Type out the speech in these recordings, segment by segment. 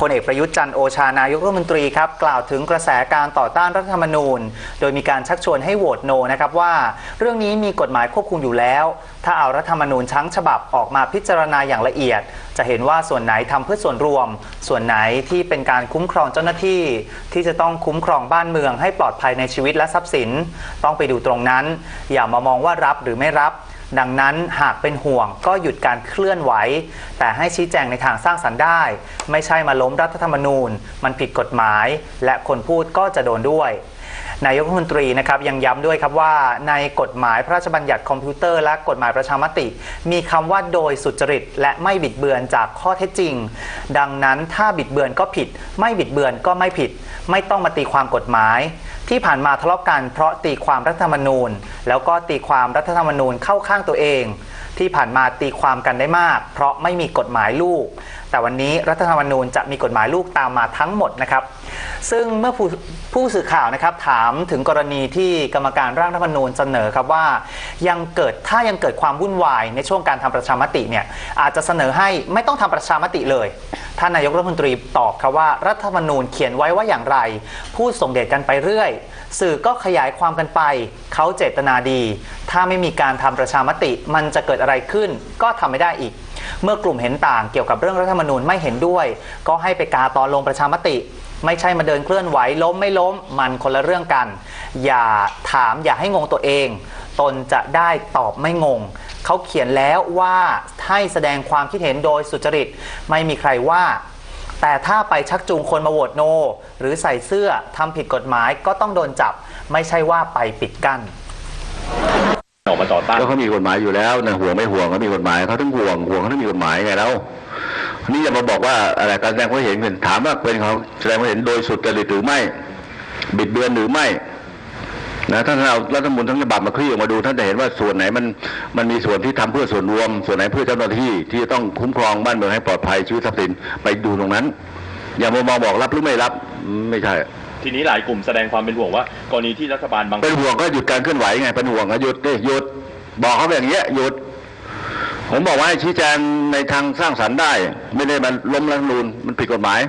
พลเอกประยุทธ์จันทร์โอชานายกรัฐมนตรีครับกล่าวถึงกระแสการต่อต้านรัฐธรรมนูญ โดยมีการชักชวนให้โหวตโนนะครับว่า เรื่องนี้มีกฎหมายควบคุมอยู่แล้ว ถ้าเอารัฐธรรมนูญทั้งฉบับออกมาพิจารณาอย่างละเอียด จะเห็นว่าส่วนไหนทำเพื่อส่วนรวม ส่วนไหนที่เป็นการคุ้มครองเจ้าหน้าที่ ที่จะต้องคุ้มครองบ้านเมืองให้ปลอดภัยในชีวิตและทรัพย์สิน ต้องไปดูตรงนั้น อย่ามามองว่ารับหรือไม่รับ ดังนั้นหากเป็นห่วงก็หยุดการเคลื่อนไหว แต่ให้ชี้แจงในทางสร้างสรรค์ได้ ไม่ใช่มาล้มรัฐธรรมนูญ มันผิดกฎหมาย และคนพูดก็จะโดนด้วย นายกรัฐมนตรีนะครับยังย้ำด้วยครับว่าในกฎหมายพระราชบัญญัติคอมพิวเตอร์ และกฎหมายประชามติ มีคำว่าโดยสุจริต และไม่บิดเบือนจากข้อเท็จจริง ดังนั้นถ้าบิดเบือนก็ผิด ไม่บิดเบือนก็ไม่ผิด ไม่ต้องมาตีความกฎหมาย ที่ผ่านมาทะเลาะกันเพราะตีความรัฐธรรมนูญ แล้วก็ตีความรัฐธรรมนูญเข้าข้างตัวเอง ที่ผ่านมาตีความกันได้มาก เพราะไม่มีกฎหมายลูก แต่วันนี้รัฐธรรมนูญจะมีกฎหมายลูกตามมาทั้งหมดนะครับ ซึ่งเมื่อผู้ผู้สื่อข่าวนะครับถามถึงกรณีที่กรรมการร่างรัฐธรรมนูญเสนอครับว่า ยังเกิดถ้ายังเกิดความวุ่นวายในช่วงการทำประชามติเนี่ยอาจจะเสนอให้ไม่ต้องทำประชามติเลยท่านนายกรัฐมนตรีตอบครับว่ารัฐธรรมนูญเขียนไว้ว่าอย่างไร พูดส่งเดชกันไปเรื่อย สื่อก็ขยายความกันไป เขาเจตนาดี ถ้าไม่มีการทำประชามติ มันจะเกิดอะไรขึ้น ก็ทำไม่ได้อีก เมื่อกลุ่มเห็นต่างเกี่ยวกับเรื่องรัฐธรรมนูญไม่เห็นด้วย ก็ให้ไปกาตอนลงประชามติ ไม่ใช่มาเดินเคลื่อนไหวล้มไม่ล้มมันคนละเรื่องกัน อย่าถามอย่าให้งงตัวเอง ตนจะได้ตอบไม่งง เขาเขียนแล้วว่าให้แสดงความคิดเห็นโดยสุจริต ไม่มีใครว่า แต่ถ้าไปชักจูงคนมาโหวตโน หรือใส่เสื้อทำผิดกฎหมายก็ต้องโดนจับ ไม่ใช่ว่าไปปิดกั้นออกมาต่อต้านแล้วเขามีกฎหมายอยู่แล้วนะห่วงไม่ห่วงเขามีกฎหมายเขาต้องห่วงห่วงเขาต้องมีกฎหมายไงแล้ว นี่อย่ามาบอกว่าอะไรการแสดงความเห็นเป็นถามว่าเป็นเขาแสดงความเห็นโดยสุดจริตหรือไม่ บิดเบือนหรือไม่นะท่านเอารัฐธรรมนูญทั้งฉบับมาคลี่ออกมาดูท่านจะเห็นว่าส่วนไหนมันมันมีส่วนที่ทำเพื่อส่วนรวม ส่วนไหนเพื่อเจ้าหน้าที่ที่จะต้องคุ้มครองบ้านเมืองให้ปลอดภัยชีวิตทรัพย์สินไปดูตรงนั้น อย่ามามองบอกรับหรือไม่รับไม่ใช่ทีนี้หลายกลุ่มแสดงความเป็นห่วงว่ากรณีที่รัฐบาลบางเป็นห่วงก็หยุดการเคลื่อนไหวไงเป็นห่วงก็หยุดดิหยุดบอกเขาแบบนี้ยหยุด ผมบอกว่าให้ชี้แจงในทางสร้างสรรค์ได้ ไม่ได้มันล้มรัฐธรรมนูญมันผิดกฎหมาย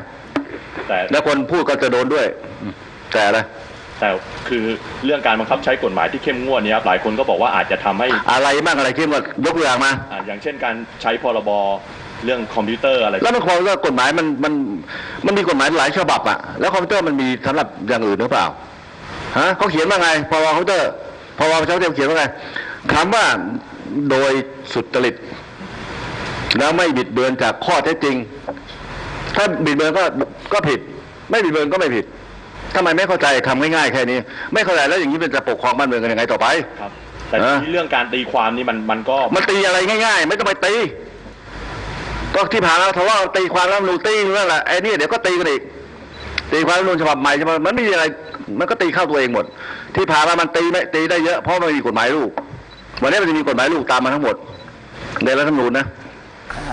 แต่แล้วคนพูดก็จะโดนด้วย แต่อะไรแต่คือเรื่องการบังคับใช้กฎหมายที่เข้มงวดเนี้ครับหลายคนก็บอกว่าอาจจะทำให้อะไรบ้างอะไรเข้มก็ยกตัวอย่างมา อ่าอย่างเช่นการใช้พรบเรื่องคอมพิวเตอร์อะไรแล้วมันความว่ากฎหมายมันมันมันมีกฎหมายหลายฉบับอะแล้วคอมพิวเตอร์มันมีสำหรับอย่างอื่นหรือเปล่าฮะเขาเขียนว่าไงพรบคอมพิวเตอร์พรบประชาธิปไตยเขียนว่าไงคำว่า โดยสุจริต แล้วไม่บิดเบือนจากข้อเท็จจริง ถ้าบิดเบือนก็ก็ผิด ไม่บิดเบือนก็ไม่ผิดทำไมไม่เข้าใจคำง่ายๆแค่นี้ ไม่เข้าใจแล้วอย่างนี้มันจะปกครองบ้านเมืองกันยังไงต่อไปครับแต่อ่าทีนี้เรื่องการตีความนี่มันมันก็มันตีอะไรง่าย ๆ ไม่ต้องไปตีก็ที่ผ่านมาทว่าตีความรัฐธรรมนูญตีนั่นแหละไอ้นี่เดี๋ยวก็ตีกันอีกตีความรัฐธรรมนูญฉบับใหม่ใช่ไหมมันไม่มีอะไร มันก็ตีเข้าตัวเองหมด ที่ผ่านมามันตีไม่ตีได้เยอะเพราะมันมีกฎหมายลูก วันนี้มันจะมีกฎหมายลูกตามมาทั้งหมดในรัฐธรรมนูญนะ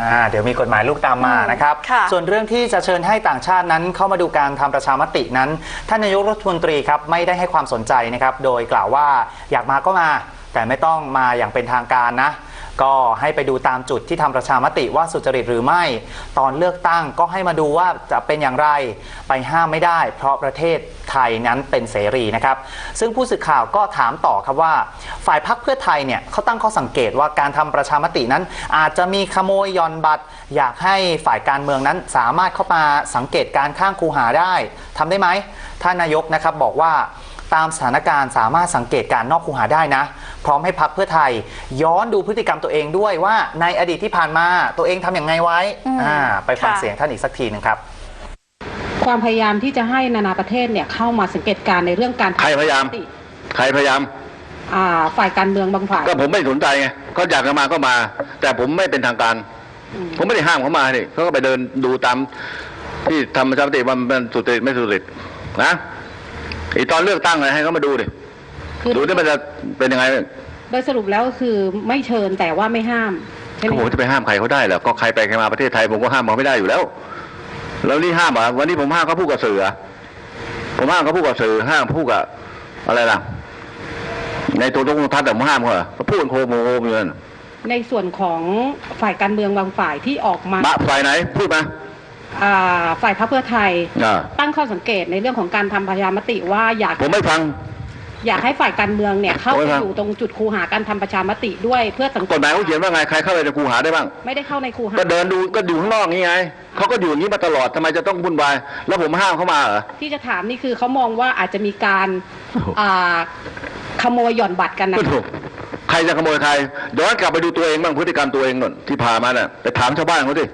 อ่าเดี๋ยวมีกฎหมายลูกตามมานะครับ ค่ะส่วนเรื่องที่จะเชิญให้ต่างชาตินั้นเข้ามาดูการทำประชามตินั้น ท่านนายกรัฐมนตรีครับไม่ได้ให้ความสนใจนะครับ โดยกล่าวว่าอยากมาก็มา แต่ไม่ต้องมาอย่างเป็นทางการนะ ก็ให้ไปดูตามจุดที่ทำประชามติว่าสุจริตหรือไม่ ตอนเลือกตั้งก็ให้มาดูว่าจะเป็นอย่างไรไปห้ามไม่ได้ เพราะประเทศไทยนั้นเป็นเสรีนะครับ ซึ่งผู้สื่อข่าวก็ถามต่อครับว่า ฝ่ายพักเพื่อไทยเนี่ยเขาตั้งข้อสังเกตว่าการทำประชามตินั้น อาจจะมีขโมยย่อนบัตร อยากให้ฝ่ายการเมืองนั้นสามารถเข้ามาสังเกตการข้างคูหาได้ทำได้ไหมท่านนายกนะครับบอกว่า ตามสถานการณ์สามารถสังเกตการนอกคูหาได้นะ พร้อมให้พักเพื่อไทย ย้อนดูพฤติกรรมตัวเองด้วยว่าในอดีตที่ผ่านมาตัวเองทำอย่างไงไว้อืมอ่าไปฟังค่ะเสียงท่านอีกสักทีหนึงครับความพยายามที่จะให้นานาประเทศเนี่ยเข้ามาสังเกตการณ์ในเรื่องการใครพยายามติใครพยายามอ่าฝ่ายการเมืองบางฝ่าย ก็ผมไม่สนใจไงเขาอยากจะมาก็มา แต่ผมไม่เป็นทางการอืมผมไม่ได้ห้ามเขามานี่เขาก็ไปเดินดูตามที่ทำประชามติว่ามันสุจริตไม่สุจริตนะ อีตอนเลือกตั้งอะไรให้เขามาดูดิคือดูที่มันจะเป็นยังไงโดยสรุปแล้วก็คือไม่เชิญแต่ว่าไม่ห้ามใช่ไหมก็ผมจะไปห้ามใครเขาได้เหรอก็ใครไปใครมาประเทศไทยผมก็ห้ามเขาไม่ได้อยู่แล้ว แล้วนี่ห้ามเหรอะวันนี้ผมห้ามเขาพูดกับสื่อเหรอผมห้ามเขาพูดกับสื่อห้ามพูดกับอะไรล่ะ ในตัวตรงทัศน์แต่ผมห้ามเขาเหรอเขาพูดโคโมโคมอยู่นั่นในส่วนของฝ่ายการเมืองบางฝ่ายที่ออกมา มาฝ่ายไหน พูดมา อ่าฝ่ายพรรคเพื่อไทย อ่า ตั้งข้อสังเกตในเรื่องของการทำประชามติว่าอยากผมไม่ฟัง อยากให้ฝ่ายการเมืองเนี่ยเข้าโอ้ไปยครับอยู่ตรงจุดคูหาการทำประชามติด้วยเพื่อสังกฎหมายเขาเขียนว่าไงใครเข้าไปในคูหาได้บ้าง ไม่ได้เข้าในคูหาก็เดินดูก็อยู่ข้างนอกนี่ไงเขาก็อยู่อย่างนี้มาตลอดทำไมจะต้องวุ่นวายแล้วผมห้ามเขามาเหรอ ที่จะถามนี่คือเขามองว่าอาจจะมีการโอ้โหอ่าขโมยหย่อนบัตรกันนะ ก็ถูกใครจะขโมยใครย้อนกลับไปดูตัวเองบ้างพฤติกรรมตัวเองหน่อยที่ผ่านมาน่ะไปถามชาวบ้านเขาดิ